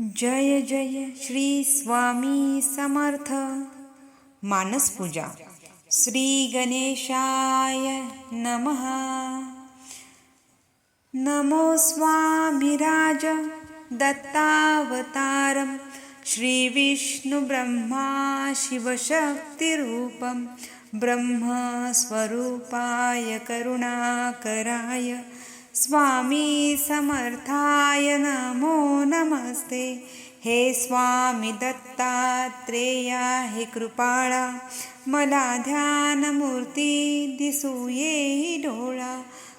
जय जय श्री स्वामी समर्थ. मानस पूजा. श्री गणेशाय नमः. नमो स्वामिराज दत्तावतारं. श्रीविष्णुब्रह्मा शिवशक्तिरूपं. ब्रह्मस्वरूपाय करुणाकराय. स्वामी समर्थाय नमो नमस्ते। हे स्वामी दत्तात्रेया हे कृपाळा मला ध्यानमूर्ती दिसू येई डोळा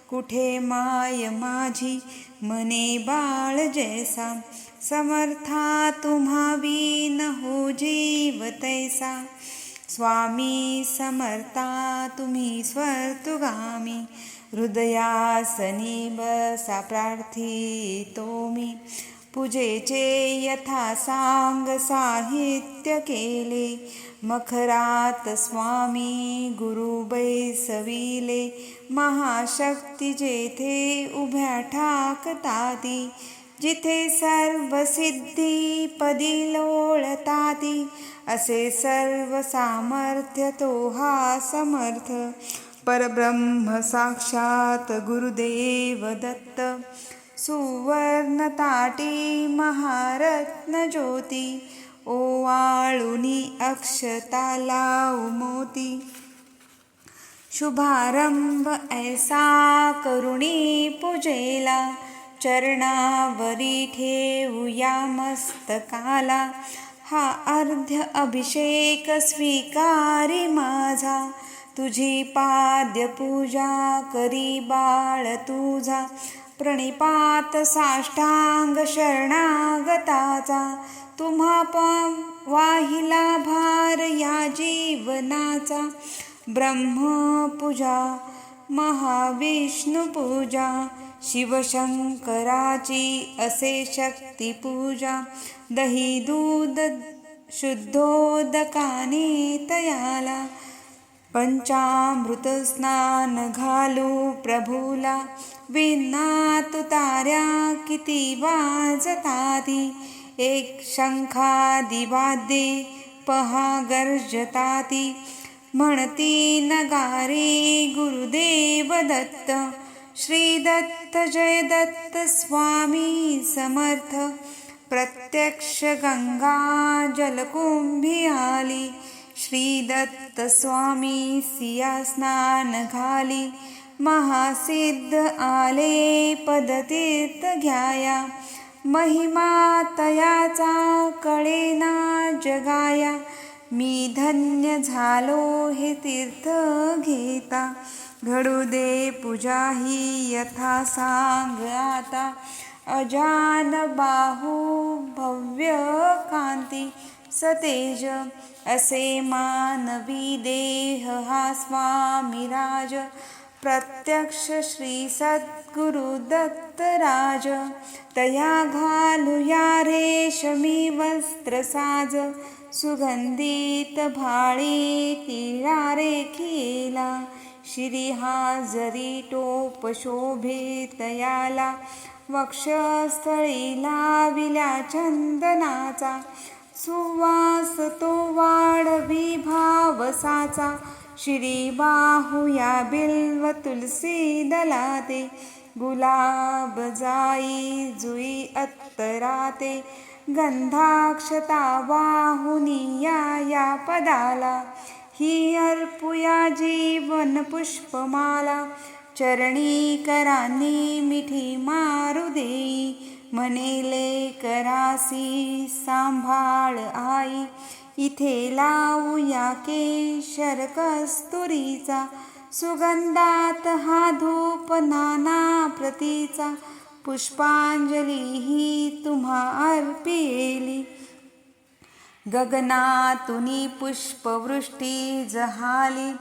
कुठे माय माझी मने बाळ जैसा समर्था तुम्हा न हो जीव तैसा। स्वामी समर्था तुम्ही स्वर्तुगामी हृदयासनी बसा प्रार्थितो मी। पूजेचे यथा सांग साहित्य केले. मखरात स्वामी गुरु बैसविले महाशक्ती जेथे उभ्या ठाकताती जिथे सर्व सिद्धी पदी लोळताती असे सर्व सामर्थ्य तो हा समर्थ. परब्रह्म साक्षात गुरुदेव दत्त. सुवर्ण ताटी महारत्न ज्योती ओवाळुनी अक्षताला मोती. शुभारंभ ऐसा करुणी पूजेला चरणावरी ठेवूया मस्तकाला. हा अर्ध्य अभिषेक स्वीकारी माझा तुझी पाद्य पूजा करी बाळ तुझा. प्रणिपात साष्टांग शरणागताचा. तुम्हा वाहिला भार या जीवनाचा. ब्रह्मपूजा महाविष्णुपूजा शिवशंकराची असे शक्तिपूजा. दही दूध शुद्धोदकाने तयाला. पंचामृत स्नान घालू प्रभूला। विना तुतार्या किती वाजताती एक शंखादी वाद्ये पहा गर्जताती म्हणती नगारे गुरुदेव दत्त। श्री दत्त जय दत्त स्वामी समर्थ। प्रत्यक्ष गंगा जलकुंभी आली। श्री दत्त स्वामी सिया स्नान घाली महासिद्ध आले पदतीर्थ घ्याया महिमा तयाचा कळेना जगाया मी धन्य झालो हे तीर्थ घेता. घडू दे पूजा ही यथा सांग आता अजान बाहू भव्य कांती सतेज असे मानवी देह हा स्वामीराज प्रत्यक्ष श्री सद्गुरु दत्तराज तया घालूया रेशमी वस्त्र साज. सुगंधित भाळी तिळा रेखीला. श्री हाजरी टोप शोभे तयाला. वक्षस्थळी लाविल्या चंदनाचा. सुवास तो वाढवी भावसाचा श्री बाहुया बिल्व तुलसी दलाते. गुलाब जाई जुई अत्तराते. गंधाक्षता वाहुनिया या पदाला. ही अर्पुया जीवन पुष्पमाला. चरणी करानी मिठी मारु देई म्हणेले करासी सांभाळ आई. इथे लावूया केशर कस्तुरीचा. सुगंधात हा धूप नाना प्रतीचा. पुष्पांजली ही तुम्हा अर्पिली. गगनातुनी पुष्पवृष्टी जहाली.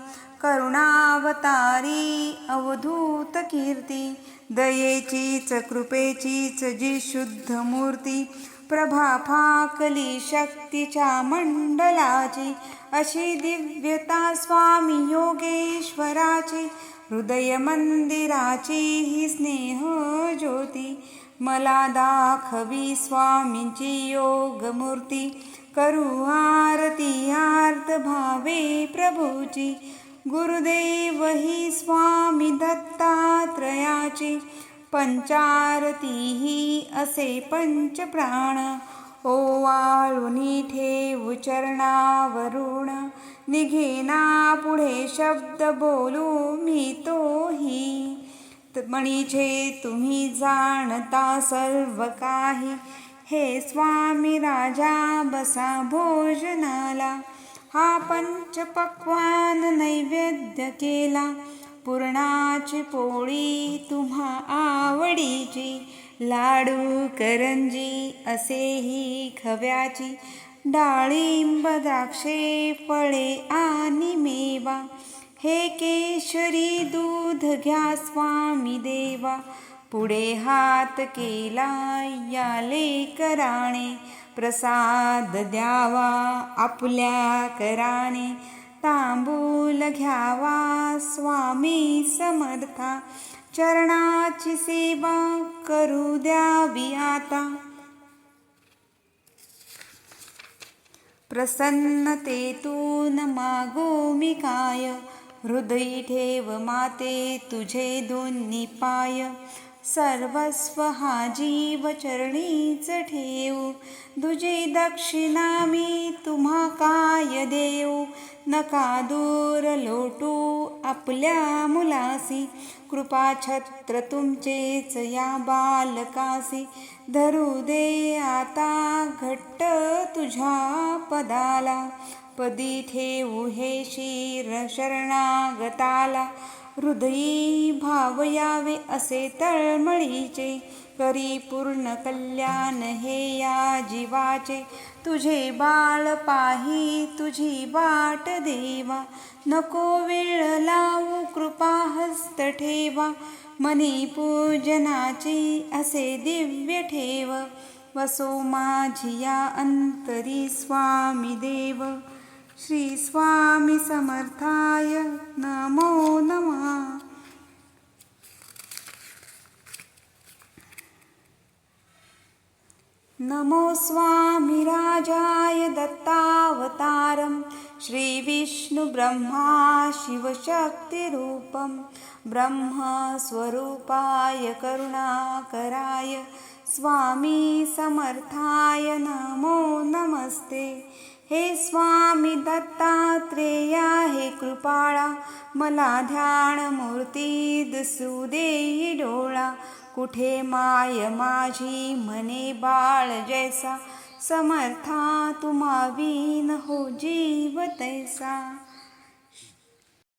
करुणावतारी अवधूत कीर्ती. दयेचीच कृपेचीच जी शुद्ध मूर्ती प्रभा फाकली शक्तीच्या मंडलाची अशी दिव्यता स्वामी योगेश्वराची हृदय मंदिराची ही स्नेह ज्योती. मला दाखवी स्वामींची योगमूर्ती करू आरती आर्त भावे प्रभूची. गुरुदेव ही स्वामी दत्तात्रयाची पंचारती ही असे पंचप्राण ओवाळुनी ठेव चरणावरुण निघेना पुढे शब्द बोलू मी तोही. म्हणीचे तुम्ही जाणता सर्व काही हे स्वामी राजा बसा भोजनाला. हा पंचपक्वान नैवेद्य केला. पुरणाची पोळी तुम्हा आवडीची. लाडू करंजी असेही खव्याची. डाळिंब द्राक्षे फळे आणि मेवा. हे केशरी दूध घ्या स्वामी देवा. पुढे हात केला या लेकराणे प्रसाद द्यावा आपल्या कराने तांबूल घ्यावा. स्वामी समर्था चरणाची सेवा करू द्यावी आता. प्रसन्नतेतून मागो मी काय? हृदयी ठेव माते तुझे दोन्ही पाय. सर्वस्व हा जीव चरणीच ठेऊ तुझी दक्षिणा मी तुम्हा काय देऊ? नका दूर लोटू आपल्या मुलासी. कृपा छत्र तुमचेच या बालकासी. धरू दे आता घट्ट तुझ्या पदाला. पदी ठेवू हे शिर शरणागताला. हृदयी भावयावे असे तळमळीचे. करी पूर्ण कल्याण हे या जीवाचे. तुझे बाळ पाही तुझी वाट देवा. नको वेळ लावू कृपा हस्त ठेवा. मनी पूजनाची असे दिव्य ठेव. वसो माझी या अंतरी स्वामी देव. श्री स्वामी समर्थाय नमो स्वामी राजाय दत्तावतारं श्रीविष्णुब्रह्मा शिवशक्तिरूपं ब्रह्मस्वरूपाय करुणाकराय स्वामी समर्थाय नमो नमस्ते। हे स्वामी दत्तात्रेया हे कृपाळा मला दिसू देई डोळा कुठे माय माझी मने बाळ जैसा? समर्था तुम्हा विन हो जीव तैसा.